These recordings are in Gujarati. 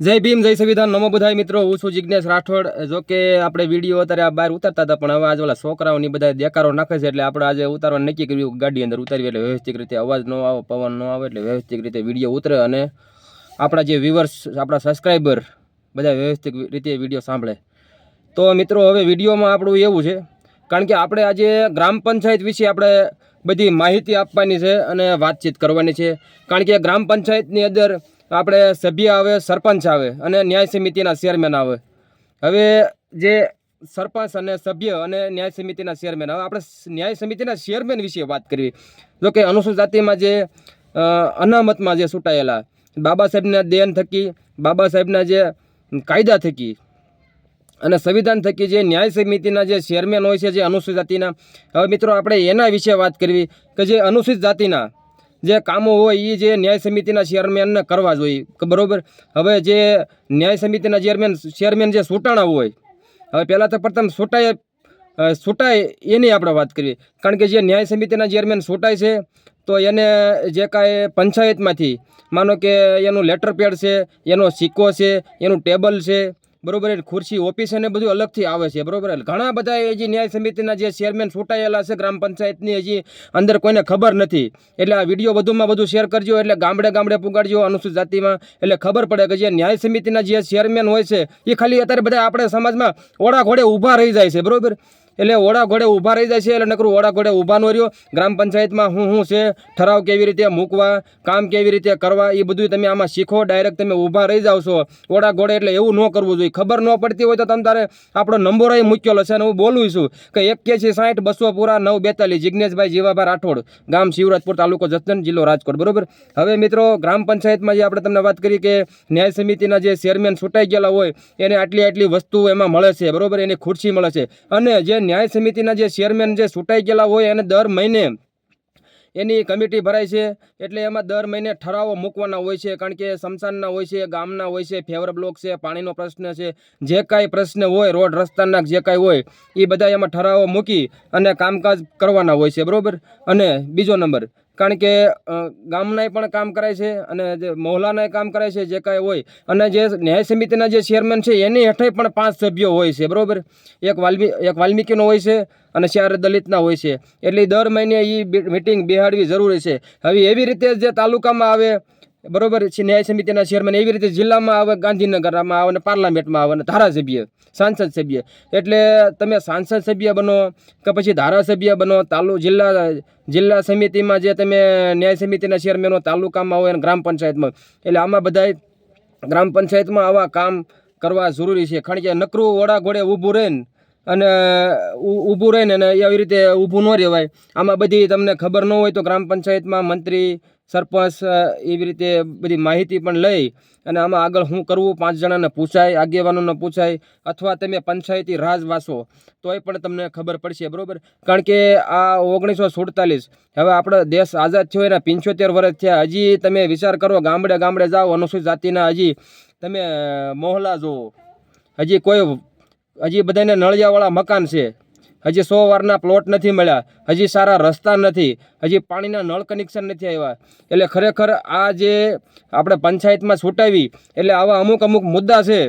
જય ભીમ, જય સંવિધાન. નમો બધાય મિત્રો, હું છું જિજ્ઞેશ રાઠોડ. જો કે આપણે વીડિયો અત્યારે આ બહાર ઉતારતા હતા, પણ હવે આજે ઓલા છોકરાઓની બધા દેકારો નાખે છે, એટલે આપણે આજે ઉતારવા નક્કી કર્યું ગાડી અંદર ઉતારવી એટલે વ્યવસ્થિત રીતે અવાજ ન આવે, પવન ન આવે, એટલે વ્યવસ્થિત રીતે વીડિયો ઉતરે અને આપણા જે વ્યુઅર્સ આપણા સબસ્ક્રાઈબર બધા વ્યવસ્થિત રીતે વીડિયો સાંભળે. તો મિત્રો, હવે વિડીયોમાં આપણું એવું છે, કારણ કે આપણે આજે ગ્રામ પંચાયત વિશે આપણે બધી માહિતી આપવાની છે અને વાતચીત કરવાની છે. કારણ કે ગ્રામ પંચાયતની અંદર આપણે સભ્ય આવે, સરપંચ આવે અને ન્યાય સમિતિના ચેરમેન આવે. હવે જે સરપંચ અને સભ્ય અને ન્યાય સમિતિના ચેરમેન હવે આપણે ન્યાય સમિતિના ચેરમેન વિશે વાત કરવી. જો કે અનુસૂચિત જાતિમાં જે અનામતમાં જે ચૂંટાયેલા, બાબા સાહેબના દેન થકી, બાબા સાહેબના જે કાયદા થકી અને સંવિધાન થકી જે ન્યાય સમિતિના જે ચેરમેન હોય છે, જે અનુસૂચિત જાતિના. હવે મિત્રો, આપણે એના વિશે વાત કરવી કે જે અનુસૂચિત જાતિના જે કામો હોય એ જે ન્યાય સમિતિના ચેરમેનને કરવા જોઈએ. બરાબર? હવે જે ન્યાય સમિતિના ચેરમેન ચેરમેન જે સૂટાણા હોય, હવે પહેલાં તો પ્રથમ સૂંટાય સૂટાય એની આપણે વાત કરીએ. કારણ કે જે ન્યાય સમિતિના ચેરમેન ચૂંટાય છે, તો એને જે કાંઈ પંચાયતમાંથી, માનો કે એનું લેટર પેડ છે, એનો સિક્કો છે, એનું ટેબલ છે બરોબર એટલે ખુરશી, ઓફિસ અને બધું અલગથી આવે છે, બરોબર ઘણા બધા હજી ન્યાય સમિતિના જે ચેરમેન ચૂંટાયેલા છે, ગ્રામ પંચાયતની હજી અંદર કોઈને ખબર નથી. એટલે આ વીડિયો વધુમાં વધુ શેર કરજો, એટલે ગામડે ગામડે પુગાડજો અનુસૂચિત જાતિમાં. એટલે ખબર પડે કે જે ન્યાય સમિતિના જે ચેરમેન હોય છે, એ ખાલી અત્યારે બધા આપણે સમાજમાં ઓળા ઘોડે ઊભા રહી જાય છે, બરોબર? એટલે ઓળા ઘોડે ઊભા રહી જાય છે એટલે નકરું ઓળા ઘોડે ઊભા ન રહ્યો. ગ્રામ પંચાયતમાં હું શું છે, ઠરાવ કેવી રીતે મૂકવા, કામ કેવી રીતે કરવા, એ બધું તમે આમાં શીખો, ડાયરેક્ટ તમે ઊભા રહી જાઓ છો. ઓળા ઘોડે એટલે એવું ન કરવું જોઈએ. ખબર ન પડતી હોય તો તમે તારે આપણો નંબર અહીં મૂકેલો છે અને હું બોલું છું કે એક્યાસી સાઠ, બસો, પૂરા, નવ, બેતાલીસ જિજ્ઞેશભાઈ જીવાભાઈ રાઠોડ, ગામ શિવરાજપુર, તાલુકો જસદન જિલ્લો રાજકોટ. બરોબર? હવે મિત્રો, ગ્રામ પંચાયતમાં જે આપણે તમને વાત કરી કે ન્યાય સમિતિના જે ચેરમેન છૂટાઈ ગયેલા હોય, એને આટલી આટલી વસ્તુ એમાં મળે છે. બરોબર? એની ખુરશી મળે છે. અને જે ન્યાય સમિતિના જે ચેરમેન જે છૂટાઈ ગયેલા હોય એને દર મહિને એની કમિટી ભરાય છે. એટલે એમાં દર મહિને ઠરાવો મૂકવાના હોય છે. કારણ કે સમસાનના હોય છે, ગામના હોય છે, ફેવર બ્લોક છે, પાણીનો પ્રશ્ન છે, જે કાંઈ પ્રશ્ન હોય, રોડ રસ્તાના જે કાંઈ હોય એ બધા એમાં ઠરાવો મૂકી અને કામકાજ કરવાના હોય છે. બરાબર? અને બીજો નંબર કારણ કે ગામનાય પણ કામ કરાય છે અને જે મહોલ્લાનાય કામ કરાય છે, જે કાંઈ હોય. અને જે ન્યાય સમિતિના જે ચેરમેન છે, એની હેઠળ પણ પાંચ સભ્યો હોય છે, બરાબર? એક વાલ્મી, એક વાલ્મીકીનો હોય છે અને ચાર દલિતના હોય છે. એટલે દર મહિને એ મિટિંગ બિહાડવી જરૂરી છે. હવે એવી રીતે જે તાલુકામાં આવે બરોબર છે, ન્યાય સમિતિના ચેરમેન એવી રીતે જિલ્લામાં આવે, ગાંધીનગરમાં આવે ને પાર્લામેન્ટમાં આવે અને ધારાસભ્ય, સાંસદ સભ્ય. એટલે તમે સાંસદ સભ્ય બનો કે પછી ધારાસભ્ય બનો, તાલુ જિલ્લા જિલ્લા સમિતિમાં જે તમે ન્યાય સમિતિના ચેરમેનો તાલુકામાં હોય અને ગ્રામ પંચાયતમાં. એટલે આમાં બધાય ગ્રામ પંચાયતમાં આવા કામ કરવા જરૂરી છે. કારણ કે નકરું ઓળા ઘોડે ઊભું રહીને અને ઊભું રહીને અને એવી રીતે ઊભું ન રહેવાય. આમાં બધી તમને ખબર ન હોય તો ગ્રામ પંચાયતમાં મંત્રી સરપંચ એવી રીતે બધી માહિતી પણ લઈ અને આમાં આગળ શું કરવું પાંચ જણાને પૂછાય, આગેવાનોને પૂછાય અથવા તમે પંચાયતી રાજ વાસો, તોય પણ તમને ખબર પડશે, બરાબર? કારણ કે આ ઓગણીસો સુડતાલીસ, હવે આપણો દેશ આઝાદ થયો એના પંચોતેર વર્ષ થયા, હજી તમે વિચાર કરો, ગામડે ગામડે જાઓ, અનુસૂચિત જાતિના હજી તમે મોહલા જુઓ, હજી કોઈ, હજી બધાને નળિયાવાળા મકાન છે હજી સો વારના પ્લોટ નથી મળ્યા. હજી સારા રસ્તા નથી. હજી પાણીના નળ કનેક્શન નથી આવ્યા. એટલે ખરેખર આ જે આપણે પંચાયતમાં છૂટાવી, એટલે આવા અમુક અમુક મુદ્દા છે,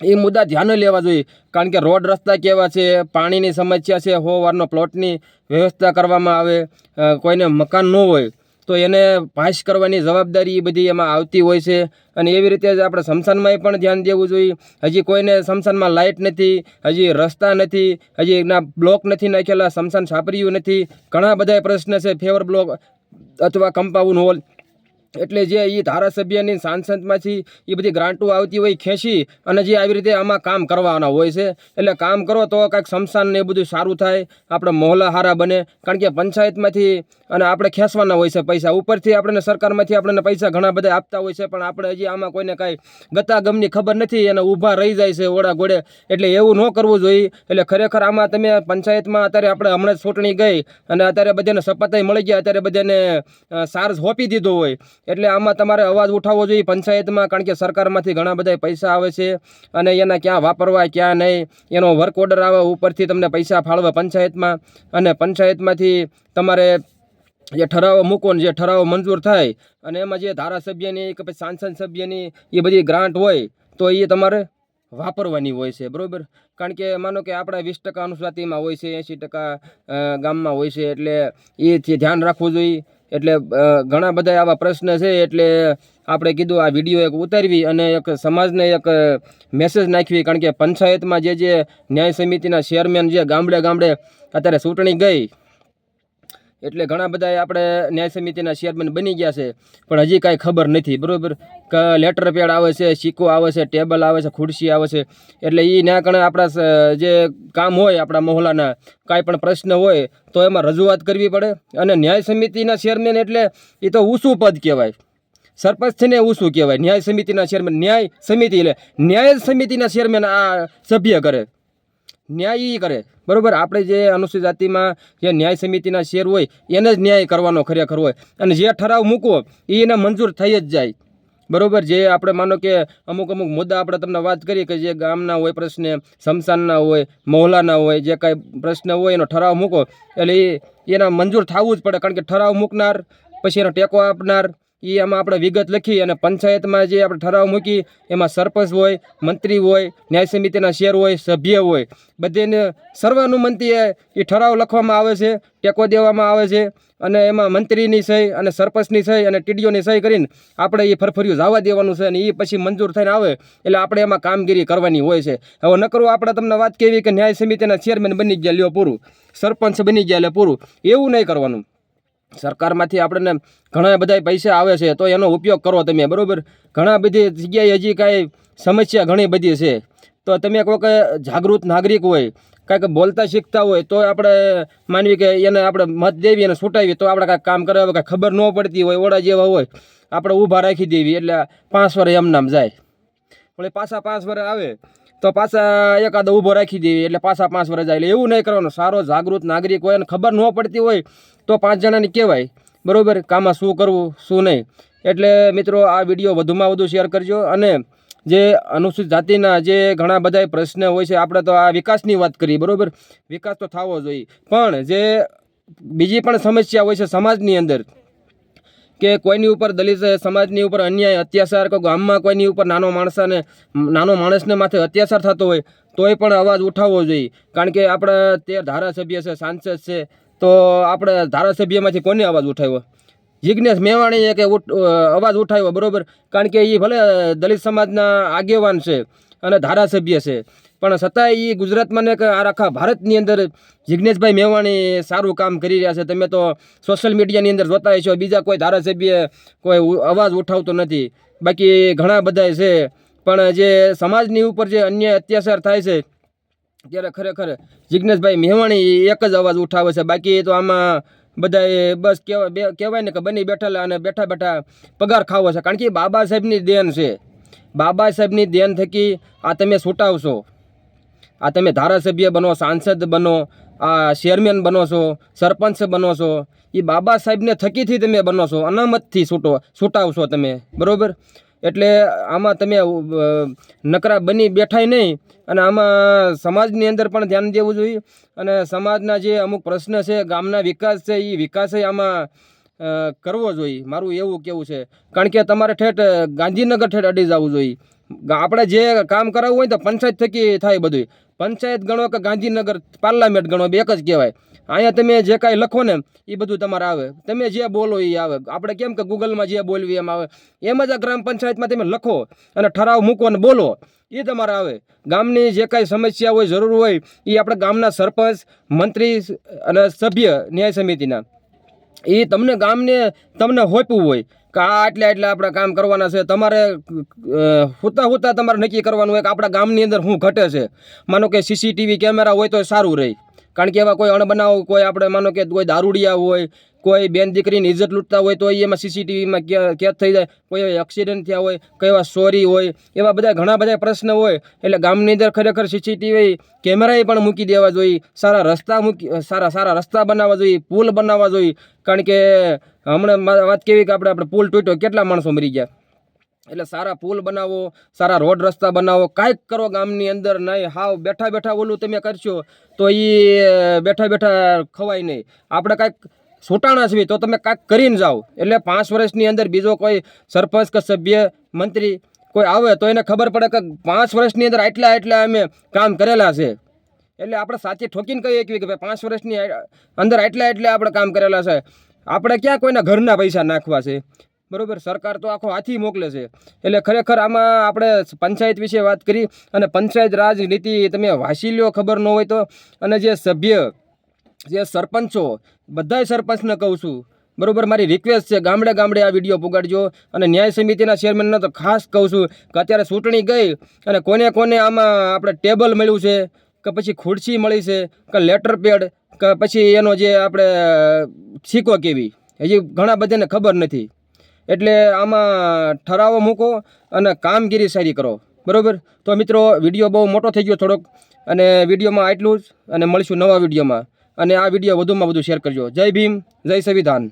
એ મુદ્દા ધ્યાને લેવા જોઈએ. કારણ કે રોડ રસ્તા કેવા છે, પાણીની સમસ્યા છે હો વારનો પ્લોટની વ્યવસ્થા કરવામાં આવે કોઈને મકાન ન હોય તો એને પાસ કરવાની જવાબદારી એ બધી એમાં આવતી હોય છે. અને એવી રીતે જ આપણે શમશાનમાંય પણ ધ્યાન દેવું જોઈએ. હજી કોઈને સ્મશાનમાં લાઇટ નથી, હજી રસ્તા નથી, હજી એના બ્લોક નથી નાખેલા સ્મશાન સાપર્યું નથી. ઘણા બધા પ્રશ્ન છે, ફેવર બ્લોક અથવા કમ્પાઉન્ડ હોલ. એટલે જે એ ધારાસભ્યની સાંસદમાંથી એ બધી ગ્રાન્ટો આવતી હોય ખેંચી અને જે આવી રીતે આમાં કામ કરવાના હોય છે. એટલે કામ કરો તો કાંઈક શમશાન ને એ બધું સારું થાય, આપણે મોહલ્લા હારા બને. કારણ કે પંચાયતમાંથી અને આપણે ખેંચવાના હોય છે પૈસા. ઉપરથી આપણને સરકારમાંથી આપણને પૈસા ઘણા બધા આપતા હોય છે, પણ આપણે હજી આમાં કોઈને કાંઈ ગતાગમની ખબર નથી. અને ઊભા રહી જાય છે ઓળા ગોળે એટલે એવું ન કરવું જોઈએ. એટલે ખરેખર આમાં તમે પંચાયતમાં અત્યારે આપણે હમણાં ચૂંટણી ગઈ અને અત્યારે બધાને સપાતાઈ મળી ગયા. અત્યારે બધાને સાર સોંપી દીધો હોય. એટલે આમાં તમારે અવાજ ઉઠાવવો જોઈએ પંચાયતમાં, કારણ કે સરકારમાંથી ઘણા બધા પૈસા આવે છે અને એના ક્યાં વાપરવા, ક્યાં નહીં, એનો વર્ક ઓર્ડર આવે ઉપરથી તમને પૈસા ફાળવે પંચાયતમાં અને પંચાયતમાંથી તમારે જે ઠરાવો મૂકો ને જે ઠરાવો મંજૂર થાય અને એમાં જે ધારાસભ્યની કે પછી સાંસદ સભ્યની એ બધી ગ્રાન્ટ હોય, તો એ તમારે વાપરવાની હોય છે, બરાબર? કારણ કે માનો કે આપણા વીસ ટકા અનુસ્વાતિમાં હોય છે, એંશી ટકા ગામમાં હોય છે, એટલે એ ધ્યાન રાખવું જોઈએ. એટલે ઘણા બધા આવા પ્રશ્ન છે, એટલે આપણે કીધું આ વીડિયો એક ઉતારવી અને એક સમાજને એક મેસેજ નાખવી. કારણ કે પંચાયતમાં જે જે ન્યાય સમિતિના ચેરમેન જે ગામડે ગામડે અત્યારે ચૂંટણી ગઈ એટલે ઘણા બધા આપણે ન્યાય સમિતિના ચેરમેન બની ગયા છે. પણ હજી કાંઈ ખબર નથી, બરાબર? લેટર પેડ આવે છે, સિક્કો આવે છે ટેબલ આવે છે, ખુરશી આવે છે. એટલે એ ના કણે આપણા જે કામ હોય આપણા મહોલ્લાના કાંઈ પણ પ્રશ્ન હોય, તો એમાં રજૂઆત કરવી પડે. અને ન્યાય સમિતિના ચેરમેન એટલે એ તો ઊંચું પદ કહેવાય. સરપંચ છે ને ઊંચું કહેવાય. ન્યાય સમિતિના ચેરમેન ન્યાય સમિતિ એટલે ન્યાય સમિતિના ચેરમેન આ સભ્ય કરે. ન્યાય કરે. બરાબર? આપણે જે અનુસૂચિત જાતિમાં જે ન્યાય સમિતિના શેર હોય, એને જ ન્યાય કરવાનો ખરેખર હોય. અને જે ઠરાવ મૂકવો એ એને મંજૂર થઈ જ જાય. બરાબર? જે આપણે માનો કે અમુક અમુક મુદ્દા આપણે તમને વાત કરીએ કે જે ગામના હોય પ્રશ્ન સમસાનના હોય મોહલાના હોય, જે કાંઈ પ્રશ્ન હોય, એનો ઠરાવ મૂકો. એટલે એ એના મંજૂર થવું જ પડે. કારણ કે ઠરાવ મૂકનાર, પછી એનો ટેકો આપનાર એ એમાં આપણે વિગત લખી અને પંચાયતમાં જે આપણે ઠરાવ મૂકી, એમાં સરપંચ હોય, મંત્રી હોય, ન્યાય સમિતિના શેર હોય, સભ્ય હોય. બધેને સર્વાનુમંતીએ એ ઠરાવ લખવામાં આવે છે, ટેકો દેવામાં આવે છે અને એમાં મંત્રીની સહી અને સરપંચની સહી અને ટીડીઓની સહી કરીને આપણે એ ફરફરિયું જવા દેવાનું છે અને એ પછી મંજૂર થઈને આવે એટલે આપણે એમાં કામગીરી કરવાની હોય છે. હવે નકરું આપણે તમને વાત કહેવી કે ન્યાય સમિતિના ચેરમેન બની ગયા લ્યો પૂરું, સરપંચ બની ગયા એટલે પૂરું. એવું નહીં કરવાનું. સરકારમાંથી આપણને ઘણા બધા પૈસા આવે છે, તો એનો ઉપયોગ કરો તમે, બરાબર? ઘણા બધી જગ્યાએ હજી કાંઈ સમસ્યા ઘણી બધી છે. તો તમે કોઈક જાગૃત નાગરિક હોય, કાંઈક બોલતા શીખતા હોય, તો આપણે માનવી કે એને આપણે મત દેવી અને છૂટાવી તો આપણે કાંઈક કામ કરાવે કાંઈ ખબર ન પડતી હોય ઓડા જેવા હોય, આપણે ઊભા રાખી દેવી, એટલે પાંચ વર એમ નામ જાય. પણ એ પાછા પાંચ વર આવે, તો પાછા એકાદો ઊભો રાખી દેવી, એટલે પાછા પાંચ વર્ષ જાય. એટલે એવું નહીં કરવાનું, સારો જાગૃત નાગરિક હોય અને ખબર ન પડતી હોય તો પાંચ જણાને કહેવાય. બરોબર? કામાં શું કરવું, શું નહીં. એટલે મિત્રો, આ વીડિયો વધુમાં વધુ શેર કરજો અને જે અનુસૂચિત જાતિના જે ઘણા બધા પ્રશ્ન હોય છે, આપણે તો આ વિકાસની વાત કરીએ, બરાબર? વિકાસ તો થવો જોઈએ. પણ જે બીજી પણ સમસ્યા હોય છે સમાજની અંદર, કે કોઈની ઉપર દલિત સમાજની ઉપર અન્યાય, અત્યાચાર કે ગામમાં કોઈની ઉપર નાનો માણસાને, નાનો માણસને માથે અત્યાચાર થતો હોય, તોય પણ અવાજ ઉઠાવવો જોઈએ. કારણ કે આપણા તે ધારાસભ્ય છે, સાંસદ છે તો આપણે ધારાસભ્યમાંથી કોને અવાજ ઉઠાવ્યો? જિજ્ઞેશ મેવાણીએ કે અવાજ ઉઠાવ્યો, બરાબર? કારણ કે એ ભલે દલિત સમાજના આગેવાન છે અને ધારાસભ્ય છે. પણ છતાંય એ ગુજરાતમાં ને આખા ભારતની અંદર જિજ્ઞેશભાઈ મેવાણી સારું કામ કરી રહ્યા છે. તમે તો સોશિયલ મીડિયાની અંદર જોતા છો બીજા કોઈ ધારાસભ્ય કોઈ અવાજ ઉઠાવતો નથી. બાકી ઘણા બધા છે. પણ જે સમાજની ઉપર જે અન્ય અત્યાચાર થાય છે ત્યારે ખરેખર જિજ્ઞેશભાઈ મેવાણી એક જ અવાજ ઉઠાવે છે. બાકી તો આમાં બધાએ બસ કહેવાય કહેવાય ને કે બની બેઠેલા અને બેઠા બેઠા પગાર ખાવો છે. કારણ કે બાબા સાહેબની દેન છે. બાબા સાહેબની દેન થકી આ તમે છૂટાવશો આ તમે ધારાસભ્ય બનો, સાંસદ બનો, આ ચેરમેન બનો છો, સરપંચ બનો છો, એ બાબા સાહેબને થકીથી તમે બનો છો, અનામતથી છૂટો છૂટાવશો તમે. બરોબર? એટલે આમાં તમે નકરા બની બેઠાય નહીં. અને આમાં સમાજની અંદર પણ ધ્યાન દેવું જોઈએ. અને સમાજના જે અમુક પ્રશ્ન છે, ગામના વિકાસ છે એ વિકાસે આમાં કરવો જોઈએ. મારું એવું કેવું છે. કારણ કે તમારે ઠેઠ ગાંધીનગર ઠેઠ અડી જવું જોઈએ. આપણે જે કામ કરાવવું હોય તો પંચાયત થકી થાય બધું પંચાયત ગણો કે ગાંધીનગર, પાર્લામેન્ટ ગણો, બે એક જ કહેવાય. અહીંયા તમે જે કાંઈ લખો ને એ બધું તમારે આવે. તમે જે બોલો એ આવે. આપણે કેમ કે ગૂગલમાં જે બોલવી એમ આવે. એમ જ આ ગ્રામ પંચાયતમાં તમે લખો અને ઠરાવ મૂકો અને બોલો. એ તમારે આવે. ગામની જે કાંઈ સમસ્યા હોય, જરૂર હોય એ આપણે ગામના સરપંચ, મંત્રી અને સભ્ય ન્યાય સમિતિના. એ તમને ગામને તમને હોપવું હોય કે આ આટલા આટલા આપણા કામ કરવાના છે. તમારે હુતા હુતા તમારે નક્કી કરવાનું હોય કે આપણા ગામની અંદર શું ઘટે છે. માનો કે સીસીટીવી કેમેરા હોય તો સારું રહે. કારણ કે એવા કોઈ અણબનાવ કોઈ આપણે માનો કે કોઈ દારૂડિયા હોય, કોઈ બેન દીકરીની ઇજ્જત લૂંટતા હોય તો એમાં સીસીટીવીમાં કેદ થઈ જાય. કોઈ એક્સિડન્ટ થયા હોય, કોઈ એવા ચોરી હોય, એવા બધા ઘણા બધા પ્રશ્ન હોય. એટલે ગામની અંદર ખરેખર સીસીટીવી કેમેરાએ પણ મૂકી દેવા જોઈએ. સારા રસ્તા મૂકી સારા સારા રસ્તા બનાવવા જોઈએ, પુલ બનાવવા જોઈએ. કારણ કે હમણાં વાત કેવી કે આપણે આપણે પુલ તૂટ્યો, કેટલા માણસો મરી ગયા? એટલે સારા પુલ બનાવો, સારા રોડ રસ્તા બનાવો, કાંઈક કરો ગામની અંદર, નહીં, હાવ, બેઠા બેઠા ઓલું તમે કરશો, તો એ બેઠા બેઠા ખવાય નહીં. આપણે કાંઈક છૂટાણા છીએ, તો તમે કાંઈક કરીને જાઓ. એટલે પાંચ વર્ષની અંદર બીજો કોઈ સરપંચ કે સભ્ય, મંત્રી કોઈ આવે, તો એને ખબર પડે કે પાંચ વર્ષની અંદર આટલા આટલા અમે કામ કરેલા છે. એટલે આપણે સાચી ઠોકીને કહીએ કે ભાઈ પાંચ વર્ષની અંદર આટલા આટલા આપણે કામ કરેલા છે. આપણે ક્યાં કોઈના ઘરના પૈસા નાખવા છે? બરાબર, સરકાર તો આખો હાથી મોકલે છે. એટલે ખરેખર આમાં આપણે પંચાયત વિશે વાત કરી અને પંચાયત રાજનીતિ તમે વાંચી લ્યો ખબર ન હોય તો. અને જે સભ્ય, જે સરપંચો, બધાય સરપંચને કહું છું, બરાબર, મારી રિક્વેસ્ટ છે, ગામડે ગામડે આ વીડિયો પુગાડજો. અને ન્યાય સમિતિના ચેરમેનને તો ખાસ કહું છું કે અત્યારે ચૂંટણી ગઈ અને કોને કોને આમાં આપણે ટેબલ મળ્યું છે, કે પછી ખુરશી મળી છે, કે લેટર પેડ પછી એનો જે આપણે સિક્કો કેવી, હજી ઘણા બધાને ખબર નથી. એટલે આમાં ઠરાવો મૂકો અને કામગીરી સારી કરો. બરાબર? તો મિત્રો, વીડિયો બહુ મોટો થઈ ગયો થોડોક, અને વિડીયોમાં આટલું જ, અને મળીશું નવા વિડીયોમાં. અને આ વીડિયો વધુમાં વધુ શેર કરજો. જય ભીમ, જય સંવિધાન.